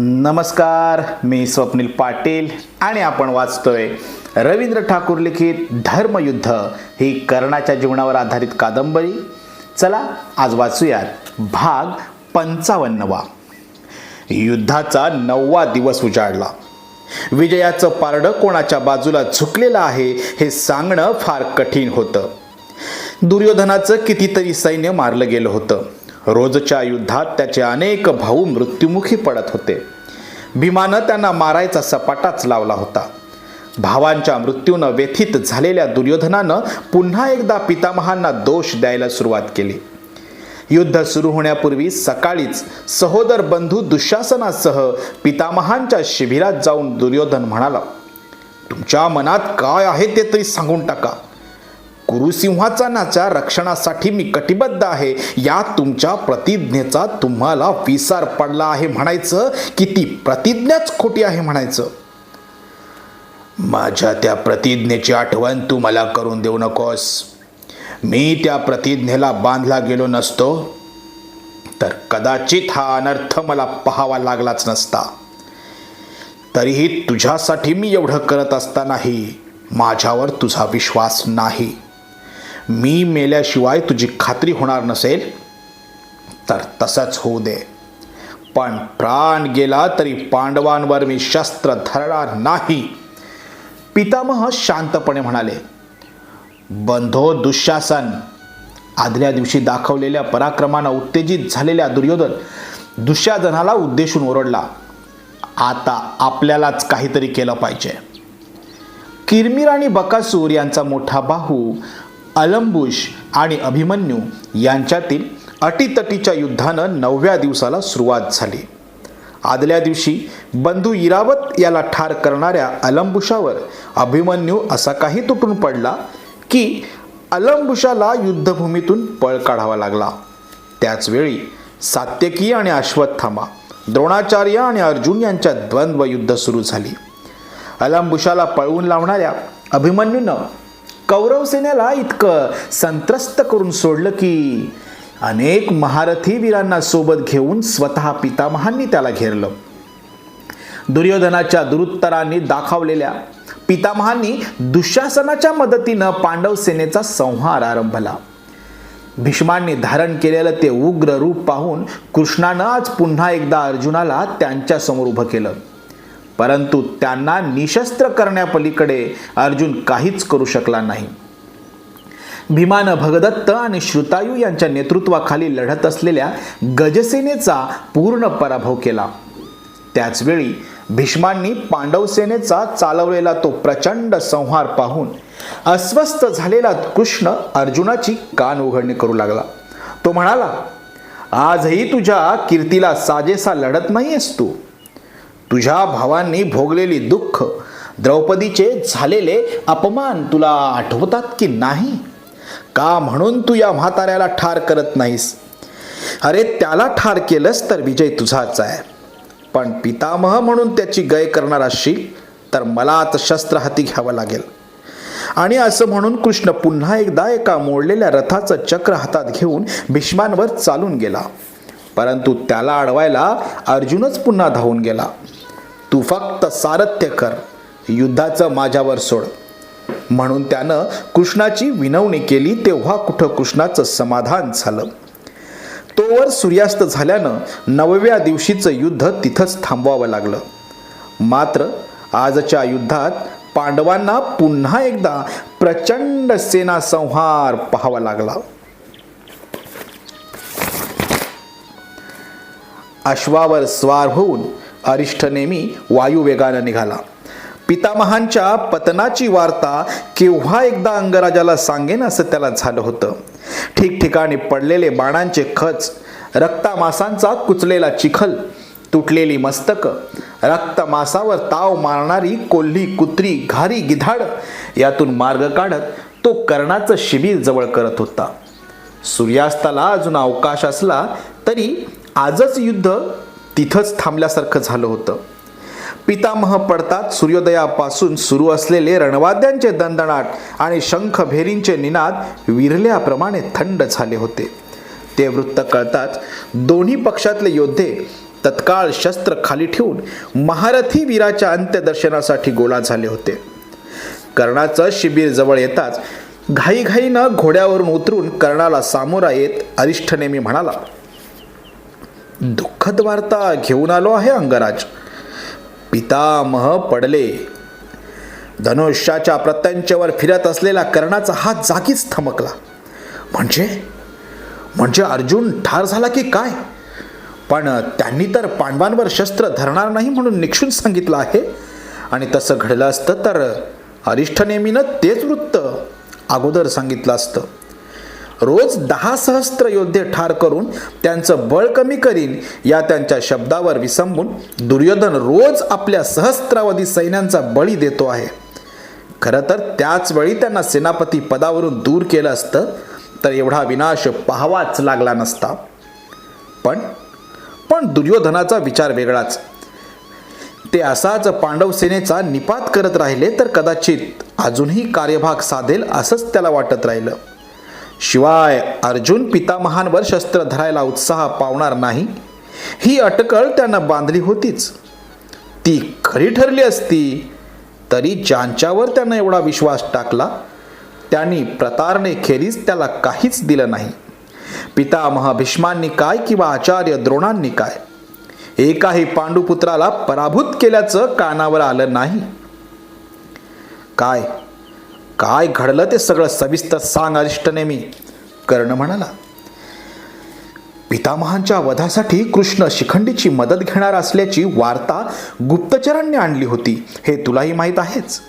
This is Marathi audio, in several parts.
नमस्कार मी स्वप्नील पाटील आणि आपण वाचतोय रवींद्र ठाकूर लिखित धर्मयुद्ध. ही कर्णाच्या जीवनावर आधारित कादंबरी. चला आज वाचूयात भाग पंचावन्नवा. युद्धाचा नववा दिवस उजाडला. विजयाचं पारडं कोणाच्या बाजूला झुकलेलं आहे हे सांगणं फार कठीण होतं. दुर्योधनाचं कितीतरी सैन्य मारलं गेलं होतं. रोजच्या युद्धात त्याचे अनेक भाऊ मृत्युमुखी पडत होते. भीमानं त्यांना मारायचा सपाटाच लावला होता. भावांच्या मृत्यूनं व्यथित झालेल्या दुर्योधनानं पुन्हा एकदा पितामहांना दोष द्यायला सुरुवात केली. युद्ध सुरू होण्यापूर्वी सकाळीच सहोदर बंधू दुःशासनासह पितामहांच्या शिबिरात जाऊन दुर्योधन म्हणाला तुमच्या मनात काय आहे ते तरी सांगून टाका. गुरुसिंहाचा नाचा रक्षणासाठी मी कटिबद्ध आहे. या तुमच्या प्रतिज्ञेचा तुम्हाला विसार पडला आहे म्हणायचं की ती प्रतिज्ञाच खोटी आहे म्हणायचं. माझ्या त्या प्रतिज्ञेची आठवण तू मला करून देऊ नकोस. मी त्या प्रतिज्ञेला बांधला गेलो नसतो. तर कदाचित हा अनर्थ मला पाहावा लागलाच नसता. तरीही तुझ्यासाठी मी एवढं करत असतानाही माझ्यावर तुझा विश्वास नाही. मी मेल्याशिवाय तुझी खात्री होणार नसेल तर तसंच होऊ दे. पण प्राण गेला तरी पांडवांवर मी शस्त्र धरणार नाही. पितामह शांतपणे म्हणाले बंधो दुःशासन. आदल्या दिवशी दाखवलेल्या पराक्रमानं उत्तेजित झालेल्या दुर्योधन दुःशासनाला उद्देशून ओरडला आता आपल्यालाच काहीतरी केलं पाहिजे. किरमीर आणि बकासूर यांचा मोठा बाहू अलंबुश आणि अभिमन्यू यांच्यातील अटीतटीच्या युद्धानं नवव्या दिवसाला सुरुवात झाली. आदल्या दिवशी बंधू इरावत याला ठार करणाऱ्या अलंबुशावर अभिमन्यू असा काही तुटून पडला की अलंबुशाला युद्धभूमीतून पळ काढावा लागला. त्याचवेळी सात्यकी आणि अश्वत्थामा द्रोणाचार्य आणि अर्जुन यांच्यात द्वंद्व युद्ध सुरू झाली. अलंबुशाला पळवून लावणाऱ्या अभिमन्यूनं कौरव सेनेला इतकं संत्रस्त करून सोडलं की अनेक महारथी वीरांना सोबत घेऊन स्वतः पितामहांनी त्याला घेरलं. दुर्योधनाच्या दुरुत्तरांनी दाखवलेल्या पितामहांनी दुःशासनाच्या मदतीनं पांडव सेनेचा संहार आरंभला. भीष्मांनी धारण केलेलं ते उग्र रूप पाहून कृष्णानं आज पुन्हा एकदा अर्जुनाला त्यांच्यासमोर उभं केलं. परंतु त्यांना निशस्त्र करण्यापलीकडे अर्जुन काहीच करू शकला नाही. भीमानं भगदत्त आणि श्रुतायू यांच्या नेतृत्वाखाली लढत असलेल्या गजसेनेचा पूर्ण पराभव केला. त्याचवेळी भीष्मांनी पांडवसेनेचा चालवलेला तो प्रचंड संहार पाहून अस्वस्थ झालेला कृष्ण अर्जुनाची कान उघडणी करू लागला. तो म्हणाला आजही तुझ्या कीर्तीला साजेसा लढत नाहीयेस तू. तुझ्या भावांनी भोगलेली दुःख द्रौपदीचे झालेले अपमान तुला आठवतात की नाही? का म्हणून तू या म्हाताऱ्याला ठार करत नाहीस? अरे त्याला ठार केलंस तर विजय तुझाच आहे. पण पितामह म्हणून त्याची गय करणार असशील तर मला आता शस्त्र हाती घ्यावं लागेल. आणि असं म्हणून कृष्ण पुन्हा एकदा एका मोडलेल्या रथाचं चक्र हातात घेऊन भीष्मांवर चालून गेला. परंतु त्याला अडवायला अर्जुनच पुन्हा धावून गेला. तू फक्त सारथ्य कर युद्धाचं माझ्यावर सोड. म्हणून त्यानं कृष्णाची विनवणी केली तेव्हा कुठं कृष्णाचं समाधान झालं. तोवर सूर्यास्त झाल्यानं नवव्या दिवशीचं युद्ध तिथंच थांबवावं लागलं. मात्र आजच्या युद्धात पांडवांना पुन्हा एकदा प्रचंड सेना संहार पाहावा लागला. अश्वावर स्वार होऊन अरिष्ठ नेहमी वायुवेगानं निघाला. पितामहांच्या पतनाची वार्ता केव्हा एकदा अंगराजाला सांगेन असं त्याला झालं होतं. ठिकठिकाणी पडलेले बाणांचे खच रक्तामासांचा कुचलेला चिखल तुटलेली मस्तकं रक्तमासावर ताव मारणारी कोल्ही कुत्री घारी गिधाड यातून मार्ग काढत तो कर्णाचं शिबिर जवळ करत होता. सूर्यास्ताला अजून अवकाश असला तरी आजच युद्ध तिथंच थांबल्यासारखं झालं होतं. पितामह पडतात सूर्योदयापासून सुरू असलेले रणवाद्यांचे दणदणाट आणि शंख भेरींचे निनाद विरल्याप्रमाणे थंड झाले होते. ते वृत्त कळताच दोन्ही पक्षातले योद्धे तत्काळ शस्त्र खाली ठेवून महारथी वीराच्या अंत्यदर्शनासाठी गोळा झाले होते. कर्णाचं शिबिर जवळ येताच घाईघाईनं घोड्यावरून उतरून कर्णाला सामोरा येत अरिष्ठनेमी म्हणाला दुःखद वार्ता घेऊन आलो आहे अंगराज. पितामह पडले. धनुष्याच्या प्रत्यंचेवर फिरत असलेला कर्णाचा हात जागीच थमकला. म्हणजे? म्हणजे अर्जुन ठार झाला की काय? पण त्यांनी तर पांडवांवर शस्त्र धरणार नाही म्हणून निक्षून सांगितलं आहे. आणि तसं घडलं असतं तर अरिष्ठ नेहमीनं तेच वृत्त अगोदर सांगितलं असतं. रोज दहा सहस्त्र योद्धे ठार करून त्यांचं बळ कमी करीन या त्यांच्या शब्दावर विसंबून दुर्योधन रोज आपल्या सहस्त्रावधी सैन्यांचा बळी देतो आहे. खरं तर त्याच वेळी त्यांना सेनापती पदावरून दूर केलं असतं तर एवढा विनाश पाहावाच लागला नसता. पण पण दुर्योधनाचा विचार वेगळाच. ते असाच पांडव सेनेचा निपात करत राहिले तर कदाचित अजूनही कार्यभाग साधेल असंच त्याला वाटत राहिलं. शिवाय अर्जुन पितामहांवर शस्त्र धरायला उत्साह पावणार नाही. ही अटकळ त्यांना बांधली होतीच. ती खरी ठरली असती तरी ज्यांच्यावर त्यांना एवढा विश्वास टाकला त्यांनी प्रतारणे खेरीज त्याला काहीच दिलं नाही. पितामह भीष्मांनी काय किंवा आचार्य द्रोणांनी काय? एकाही पांडुपुत्राला पराभूत केल्याचं कानावर आलं नाही. काय? काय घडलं ते सगळं सविस्तर सांग अरिष्ट नेहमी कर्ण म्हणाला पितामहांच्या वधासाठी कृष्ण शिखंडीची मदत घेणार असल्याची वार्ता गुप्तचरांनी आणली होती हे तुलाही माहीत आहेच.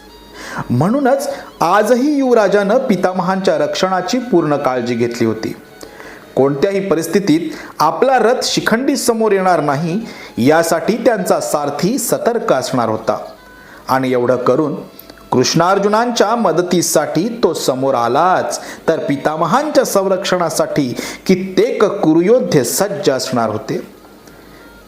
म्हणूनच आजही युवराजानं पितामहांच्या रक्षणाची पूर्ण काळजी घेतली होती. कोणत्याही परिस्थितीत आपला रथ शिखंडी समोर येणार नाही यासाठी त्यांचा सारथी सतर्क असणार होता. आणि एवढं करून कृष्णार्जुनांच्या मदतीसाठी तो समोर आलाच. तर पितामहांच्या संरक्षणासाठी कित्येक कुरुयोद्धे सज्ज असणार होते.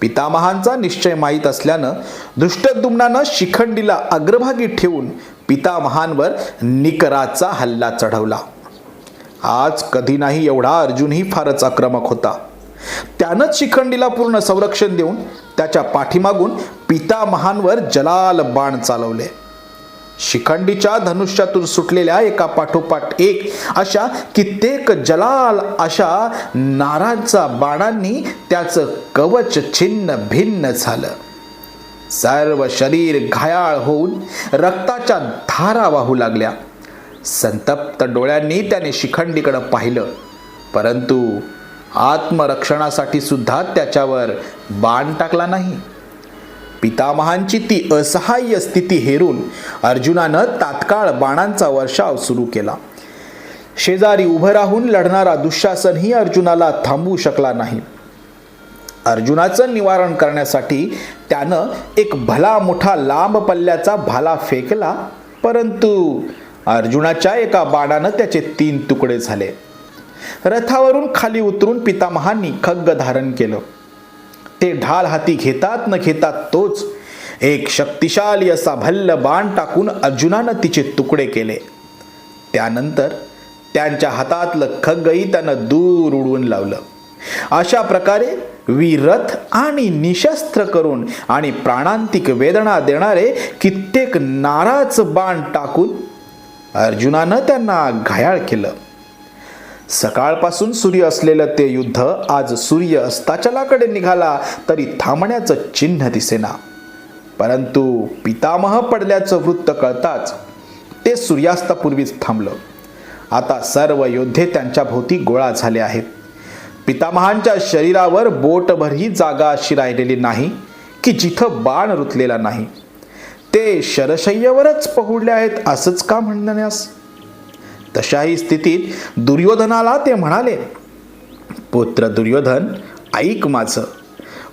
पितामहांचा निश्चय माहीत असल्यानं दृष्टदुम्नानं शिखंडीला अग्रभागी ठेवून पितामहांवर निकराचा हल्ला चढवला. आज कधी नाही एवढा अर्जुनही फारच आक्रमक होता. त्यानंच शिखंडीला पूर्ण संरक्षण देऊन त्याच्या पाठीमागून पितामहांवर जलाल बाण चालवले. शिखंडीच्या धनुष्यातून सुटलेल्या एका पाठोपाठ एक अशा कित्येक जलाल अशा नारांचा बाणांनी त्याचं कवच छिन्न भिन्न झालं. सर्व शरीर घायाळ होऊन रक्ताच्या धारा वाहू लागल्या. संतप्त डोळ्यांनी त्याने शिखंडीकडं पाहिलं. परंतु आत्मरक्षणासाठी सुद्धा त्याच्यावर बाण टाकला नाही. पितामहांची ती असहाय्य स्थिती हेरून अर्जुनानं तात्काळ बाणांचा वर्षाव सुरू केला. शेजारी उभं राहून लढणारा दुःशासनही अर्जुनाला थांबवू शकला नाही. अर्जुनाचं निवारण करण्यासाठी त्यानं एक भला मोठा लांब पल्ल्याचा भाला फेकला परंतु अर्जुनाच्या एका बाणानं त्याचे तीन तुकडे झाले. रथावरून खाली उतरून पितामहांनी खग्ग धारण केलं. ते ढाल हाती घेतात न घेतात तोच. एक शक्तिशाली असा भल्ल बाण टाकून अर्जुनानं तिचे तुकडे केले. त्यानंतर त्यांच्या हातातलं खग्गही त्यानं दूर उडवून लावलं. अशा प्रकारे वीरथ आणि निशस्त्र करून आणि प्राणांतिक वेदना देणारे कित्येक नाराच बाण टाकून अर्जुनानं त्यांना घायाळ केलं. सकाळपासून सूर्य असलेलं ते युद्ध आज सूर्य अस्ताचलाकडे निघाला तरी थांबण्याचं चिन्ह दिसेना. परंतु पितामह पडल्याचं वृत्त कळताच ते सूर्यास्तापूर्वीच थांबलं. आता सर्व योद्धे त्यांच्या भोवती गोळा झाले आहेत. पितामहांच्या शरीरावर बोटभरही जागा अशी राहिलेली नाही की जिथं बाण रुतलेला नाही. ते शरशय्येवरच पहुडले आहेत असंच का म्हणण्यास? तशाही स्थितीत दुर्योधनाला ते म्हणाले पुत्र दुर्योधन ऐक माझं.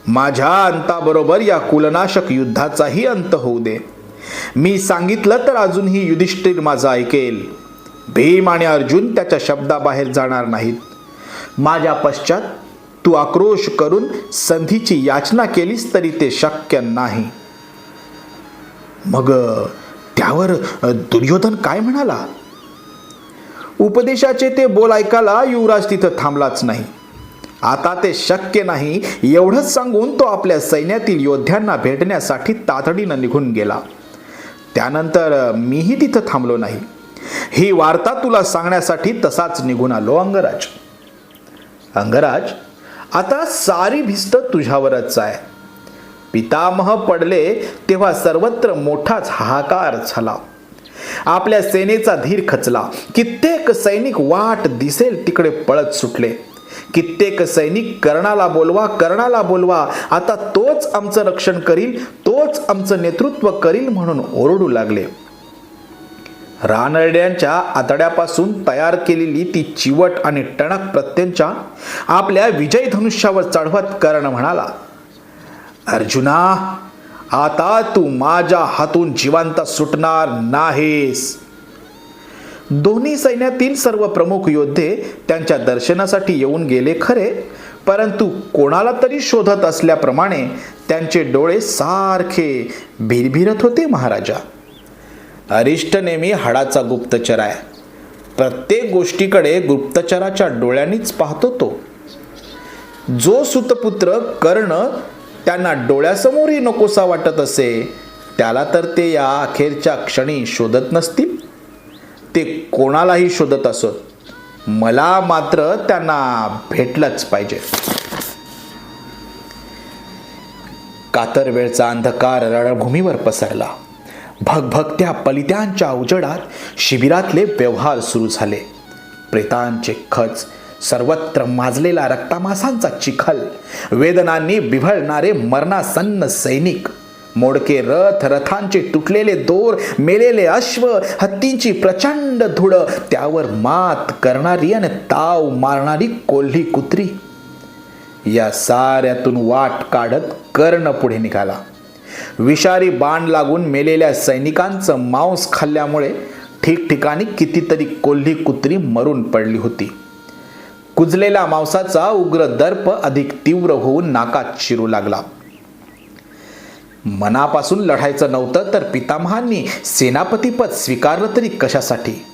माझ्या अंताबरोबर या कुलनाशक युद्धाचाही अंत होऊ दे. मी सांगितलं तर अजूनही युधिष्ठिर माझं ऐकेल. भीम आणि अर्जुन त्याच्या शब्दाबाहेर जाणार नाहीत. माझ्या पश्चात तू आक्रोश करून संधीची याचना केलीस तरी ते शक्य नाही. मग त्यावर दुर्योधन काय म्हणाला? उपदेशाचे ते बोल ऐकायला युवराज तिथं थांबलाच नाही. आता ते शक्य नाही एवढंच सांगून तो आपल्या सैन्यातील योद्ध्यांना भेटण्यासाठी तातडीनं निघून गेला. त्यानंतर मीही तिथं थांबलो नाही. ही वार्ता तुला सांगण्यासाठी तसाच निघून आलो अंगराज. अंगराज आता सारी भिस्त तुझ्यावरच आहे. पितामह पडले तेव्हा सर्वत्र मोठाच हाहाकार झाला. आपल्या सेनेचा धीर खचला. कित्येक सैनिक वाट दिसेल तिकडे पळत सुटले. कित्येक सैनिक कर्णाला बोलवा कर्णाला बोलवा. आता तोच आमचं रक्षण करील तोच आमचं नेतृत्व करील म्हणून ओरडू लागले. रानड्यांच्या आतड्यापासून तयार केलेली ती चिवट आणि टणक प्रत्यंच्या आपल्या विजय धनुष्यावर चढवत कर्ण म्हणाला अर्जुना आता तू माझ्या हातून जिवंत सुटणार नाहीस. दोन्ही सैन्यातील सर्व प्रमुख योद्धे त्यांच्या दर्शनासाठी येऊन गेले खरे परंतु कोणाला तरी शोधत असल्याप्रमाणे त्यांचे डोळे सारखे भिरभिरत होते महाराजा. अरिष्ट नेहमी हाडाचा गुप्तचर आहे. प्रत्येक गोष्टीकडे गुप्तचराच्या डोळ्यांनीच पाहतो तो. जो सुतपुत्र कर्ण त्यांना डोळ्यासमोरही नकोसा वाटत असे त्याला तर ते या अखेरच्या क्षणी शोधत नसतील. ते कोणालाही शोधत असत मला मात्र त्यांना भेटलंच पाहिजे. कातर वेळचा अंधकार रणभूमीवर पसरला. भगभगत्या पलित्यांच्या उजडात शिबिरातले व्यवहार सुरू झाले. प्रेतांचे खच सर्वत्र माजलेला रक्तामासांचा चिखल वेदनांनी बिभळणारे मरणासन्न सैनिक मोडके रथ रथांचे तुटलेले दोर मेलेले अश्व हत्तींची प्रचंड धुड त्यावर मात करणारी आणि ताव मारणारी कोल्ही कुत्री. या साऱ्यातून वाट काढत कर्ण पुढे निघाला. विषारी बाण लागून मेलेल्या सैनिकांचं मांस खाल्ल्यामुळे ठिकठिकाणी कितीतरी कोल्ही कुत्री मरून पडली होती. कुजलेल्या मांसाचा उग्र दर्प अधिक तीव्र होऊन नाकात शिरू लागला. मनापासून लढायचं नव्हतं तर पितामहांनी सेनापतीपद स्वीकारलं तरी कशासाठी?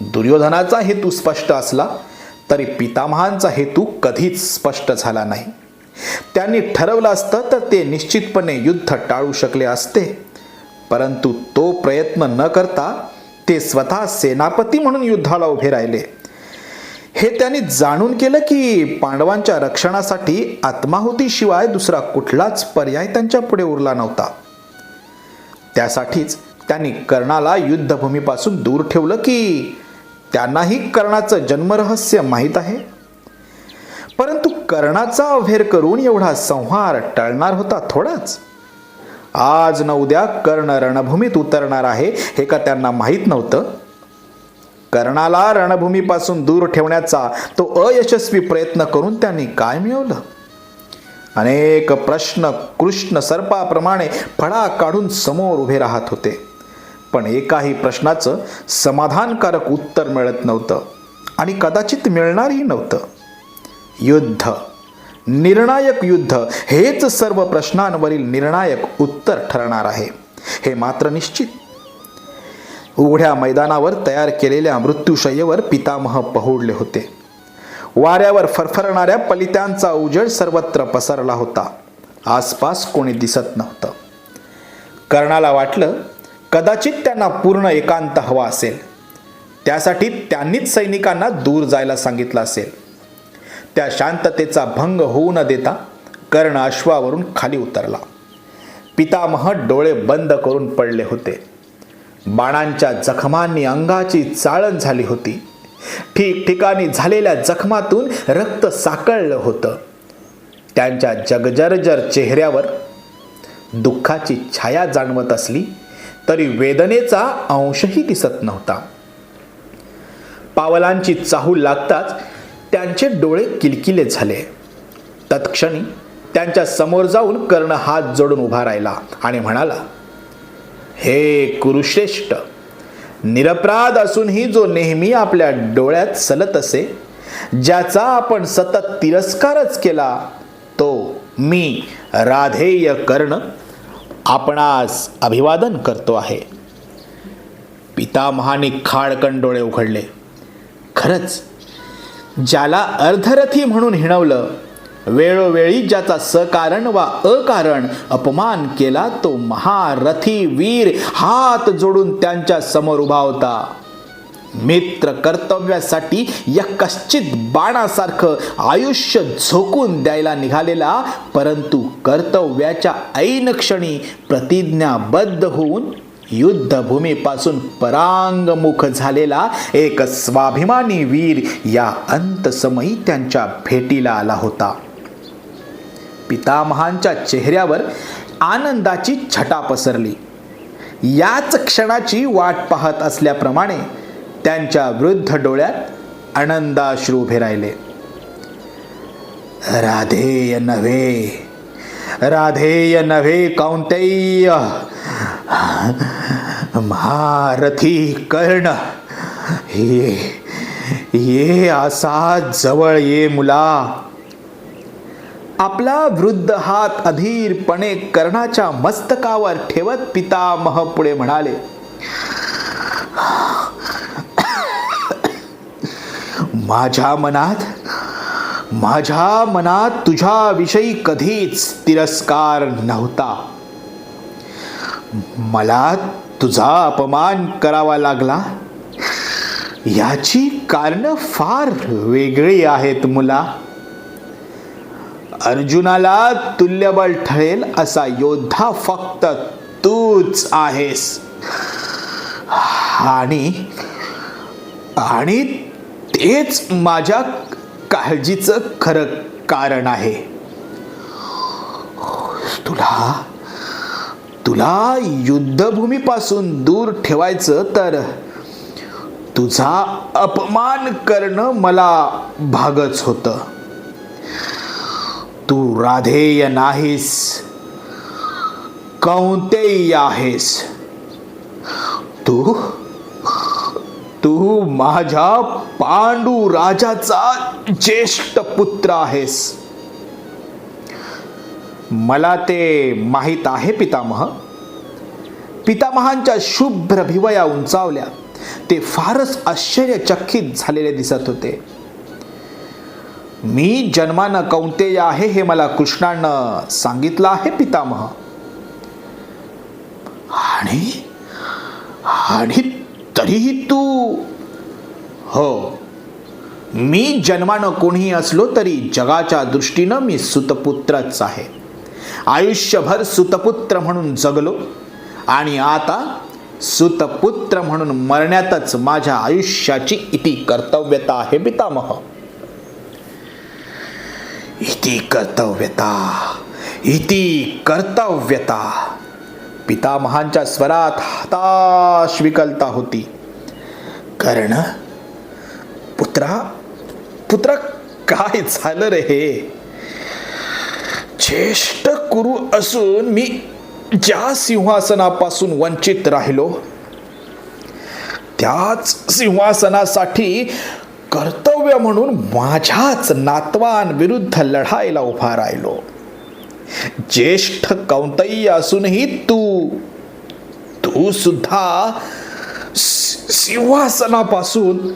दुर्योधनाचा हेतू स्पष्ट असला तरी पितामहांचा हेतू कधीच स्पष्ट झाला नाही. त्यांनी ठरवलं असतं तर ते निश्चितपणे युद्ध टाळू शकले असते. परंतु तो प्रयत्न न करता ते स्वतः सेनापती म्हणून युद्धाला उभे राहिले. हे त्यांनी जाणून केलं की पांडवांच्या रक्षणासाठी आत्माहुतीशिवाय दुसरा कुठलाच पर्याय त्यांच्या पुढे उरला नव्हता. त्यासाठीच त्यांनी कर्णाला युद्धभूमीपासून दूर ठेवलं की त्यांनाही कर्णाचं जन्मरहस्य माहीत आहे. परंतु कर्णाचा अभेर करून एवढा संहार टळणार होता थोडाच. आज न उद्या कर्ण रणभूमीत उतरणार आहे हे का त्यांना माहीत नव्हतं? कर्णाला रणभूमीपासून दूर ठेवण्याचा तो अयशस्वी प्रयत्न करून त्यांनी काय मिळवलं? अनेक प्रश्न कृष्ण सर्पाप्रमाणे फळा काढून समोर उभे राहत होते. पण एकाही प्रश्नाचं समाधानकारक उत्तर मिळत नव्हतं आणि कदाचित मिळणारही नव्हतं. युद्ध निर्णायक युद्ध हेच सर्व प्रश्नांवरील निर्णायक उत्तर ठरणार आहे. हे मात्र निश्चित. उघड्या मैदानावर तयार केलेल्या मृत्यूशय्येवर पितामह पहुडले होते. वाऱ्यावर फरफरणाऱ्या पलित्यांचा उजेड सर्वत्र पसरला होता. आसपास कोणी दिसत नव्हतं. कर्णाला वाटलं कदाचित त्यांना पूर्ण एकांत हवा असेल. त्यासाठी त्यांनीच सैनिकांना दूर जायला सांगितलं असेल. त्या शांततेचा भंग होऊ न देता कर्ण अश्वावरून खाली उतरला. पितामह डोळे बंद करून पडले होते. बाणांच्या जखमांनी अंगाची चाळण झाली होती. ठिकठिकाणी झालेल्या जखमातून रक्त साकळलं होतं. त्यांच्या जगजरजर चेहऱ्यावर दुःखाची छाया जाणवत असली तरी वेदनेचा अंशही दिसत नव्हता. पावलांची चाहूल लागताच त्यांचे डोळे किलकिले झाले. तत्क्षणी त्यांच्यासमोर जाऊन कर्ण हात जोडून उभा राहिला आणि म्हणाला हे कुरुश्रेष्ठ. निरपराध असूनही जो नेहमी आपल्या डोळ्यात सलत असे ज्याचा आपण सतत तिरस्कारच केला तो मी राधेय कर्ण आपणास अभिवादन करतो आहे. पितामहाने खाडकन डोळे उघडले. खरंच ज्याला अर्धरथी म्हणून हिणवलं वेळोवेळी ज्याचा सकारण वा अकारण अपमान केला तो महारथी वीर हात जोडून त्यांच्यासमोर उभा होता. मित्र कर्तव्यासाठी या कश्चित बाणासारखं आयुष्य झोकून द्यायला निघालेला परंतु कर्तव्याच्या ऐन क्षणी प्रतिज्ञाबद्ध होऊन युद्धभूमीपासून परांगमुख झालेला एक स्वाभिमानी वीर या अंतसमयी त्यांच्या भेटीला आला होता. पितामहांच्या चेहऱ्यावर आनंदाची छटा पसरली. याच क्षणाची वाट पाहत असल्याप्रमाणे त्यांच्या वृद्ध डोळ्यात आनंदाश्रू उभे राहिले राधेय नव्हे राधेय नव्हे कौंतेय महारथी कर्ण ये ये असा जवळ ये मुला आपला वृद्ध हात अधीरपणे कर्णाच्या मस्तकावर ठेवत पितामह पुढे म्हणाले माझ्या मनात माझ्या मनात तुझ्याविषयी कधीच तिरस्कार नव्हता. मला तुझा अपमान करावा लागला. याची कारण फार वेगळी आहेत मुला. अर्जुनाला तुल्यबळ ठरेल असा योद्धा फक्त तूच आहेस. आणि आणि तेच माझ्या काळजीचं खरं कारण आहे. तुला तुला युद्धभूमीपासून दूर ठेवायचं तर तुझा अपमान करणं मला भागच होतं. तू राधेय नाहीस कौंतेय आहेस. तू तू माझ्या पांडू राजाचा ज्येष्ठ पुत्र आहेस. मला ते माहीत आहे पितामह. पितामहांच्या शुभ्र भिवया उंचावल्या. ते फारच आश्चर्यचकित झालेले दिसत होते. मी जन्मानं कौंतेय आहे हे मला कृष्णानं सांगितलं आहे पितामह. आणि आणि तरीही तू हो मी जन्मानं कोणीही असलो तरी जगाच्या दृष्टीनं मी सुतपुत्रच आहे. आयुष्यभर सुतपुत्र म्हणून जगलो आणि आता सुतपुत्र म्हणून मरण्यातच माझ्या आयुष्याची इति कर्तव्यता आहे पितामह. इति कर्तव्यता इति कर्तव्यता पितामहांच्या स्वरात हताश विकलता होती. कर्ण पुत्रा पुत्रा काय झालं रे हे? ज्येष्ठ कुरु असून मी ज्या सिंहासनापासून वंचित राहिलो त्याच सिंहासनासाठी कर्तव्य म्हणून माझ्याच नातवांविरुद्ध लढायला उभा राहिलो. ज्येष्ठ कौंतय्य असूनही तू तू सुद्धा सि- सिंहासनापासून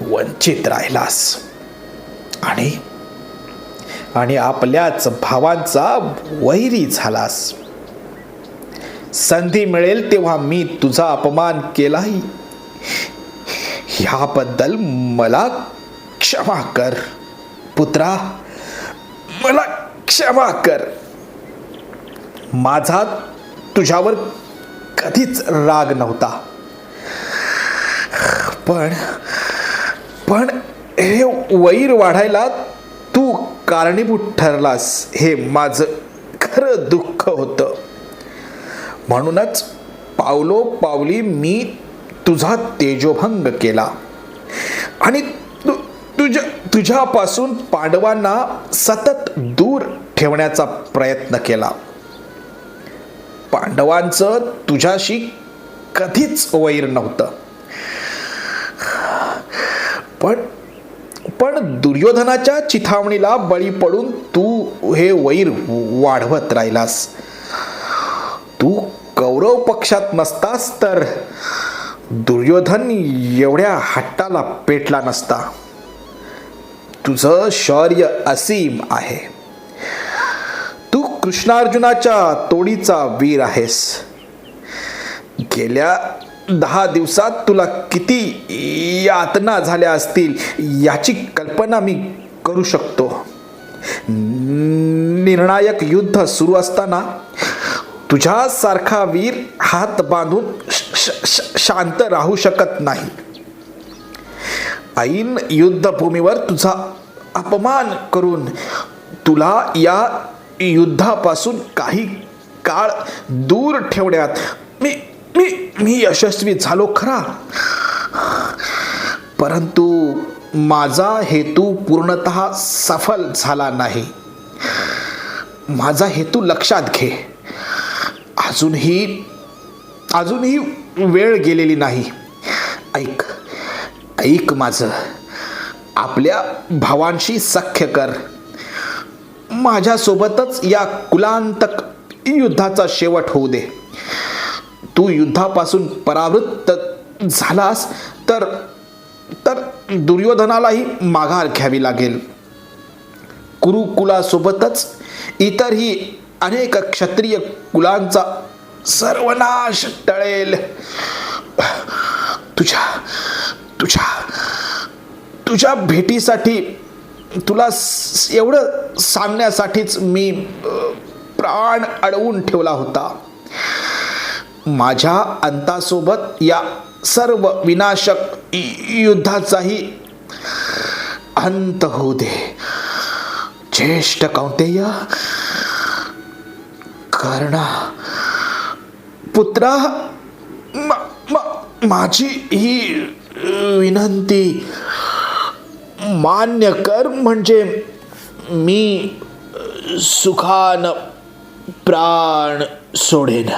वंचित राहिलास. आणि आणि आपल्याच भावांचा वैरी झालास. संधी मिळेल तेव्हा मी तुझा अपमान केलाही. ह्याबद्दल मला क्षमा कर पुत्रा. मला क्षमा कर. माझा तुझ्यावर कधीच राग नव्हता. पण पण हे वैर वाढायला तू कारणीभूत ठरलास हे माझं खरं दुःख होतं. म्हणूनच पावलो पावली मी तुझा तेजोभंग केला. आणि तु तुझ्या तुझ्यापासून पांडवांना सतत दूर ठेवण्याचा प्रयत्न केला. पांडवांचं तुझ्याशी कधीच वैर नव्हतं. पण पण दुर्योधनाच्या चिथावणीला बळी पडून तू हे वैर वाढवत राहिलास. तू कौरव पक्षात नसतास तर दुर्योधन एवढ्या हट्टाला पेटला नसता. तुझं शौर्य असीम आहे. तू कृष्णार्जुनाच्या तोडीचा वीर आहेस. गेल्या दहा दिवसात तुला किती यातना झाल्या असतील याची कल्पना मी करू शकतो. निर्णायक युद्ध सुरू असताना तुझ्यासारखा वीर हात बांधून शांत राहू शकत नाही. ऐन युद्धभूमीवर तुझा अपमान करून तुला या युद्धापासून काही काळ दूर ठेवण्यात मी मी मी यशस्वी झालो खरा. परंतु माझा हेतू पूर्णत सफल झाला नाही. माझा हेतू लक्षात घे. अजूनही अजूनही वेळ गेलेली नाही. ऐक ऐक माझं. आपल्या भावांशी सख्य कर. माझ्यासोबतच या कुलांतक युद्धाचा शेवट होऊ दे. तू युद्धापासून परावृत्त झालास तर तर दुर्योधनालाही माघार घ्यावी लागेल. कुरुकुलासोबतच इतरही अनेक क्षत्रिय कुलांचा सर्वनाश टळेल. तुझ्या तुझ्या तुझ्या भेटीसाठी तुला एवढं सांगण्यासाठीच मी प्राण अडवून ठेवला होता. माझ्या अंतासोबत या सर्व विनाशक युद्धाचाही अंत होऊ दे. ज्येष्ठ कौंतेय कर्णा पुत्रा म- म- माझी ही विनंती मान्य कर म्हणजे मी सुखान प्राण सोडेन.